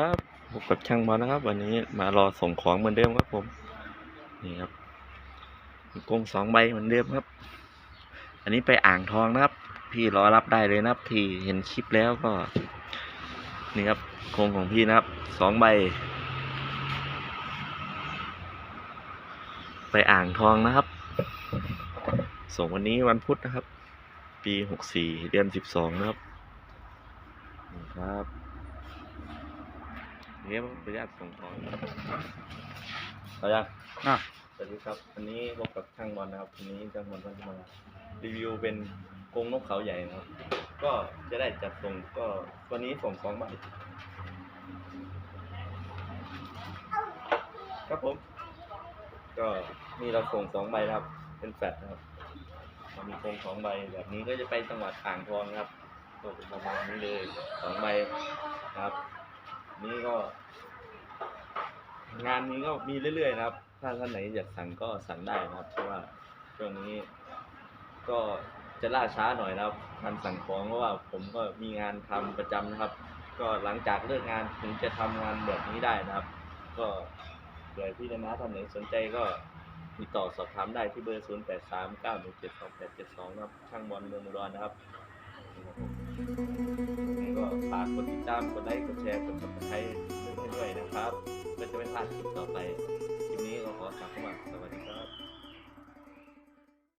ครับพบกับช่างบอลนะครับ วันนี้มารอส่งของเหมือนเดิมครับผม นี่ครับกงสองใบเหมือนเดิมครับ อันนี้ไปอ่างทองนะครับ พี่รอรับได้เลยนะครับ ที่เห็นคลิปแล้วก็ นี่ครับกรงของพี่นะครับสองใบ ไปอ่างทองนะครับ ส่งวันนี้วันพุธนะครับ ปีหกสี่เดือนสิบสองนะครับนี่ครับ นี่ครับขออนุญาตส่งของขออนุญาตอะสวัสดีครับวันนี้พบกับช่างบอลนะครับวันนี้ช่างบอลก็จะมารีวิวเป็นกรงนกเขาใหญ่นะครับ ก็จะได้จัดส่งก็วันนี้ส่งสองใบครับผม ก็นี่เราส่งสองใบนะครับ เป็นแฟลตนะครับเรามีกรงสองใบแบบนี้ก็จะไปจังหวัดอ่างทองนะครับก็เป็นประมาณนี้เลยสองใบนะครับ นี่ก็ งานนี้ก็มีเรื่อยๆนะครับ ถ้าท่านไหนอยากสั่งก็สั่งได้นะครับ เพราะว่าช่วงนี้ก็จะล่าช้าหน่อยนะครับการสั่งของเพราะว่าผมก็มีงานทำประจำนะครับ ก็หลังจากเลิกงานถึงจะทำงานแบบนี้ได้นะครับ ก็เผื่อพี่นะท่านไหนสนใจก็ติดต่อสอบถามได้ที่เบอร์ 0 8 3 9 1 7 2 8 7 2 นะครับ ช่างบอลเมืองอุดรนะครับ ก็ฝากกดติดตาม กดไลค์ กดแชร์ กด subscribe ให้ด้วยนะครับาคลิปต่อไป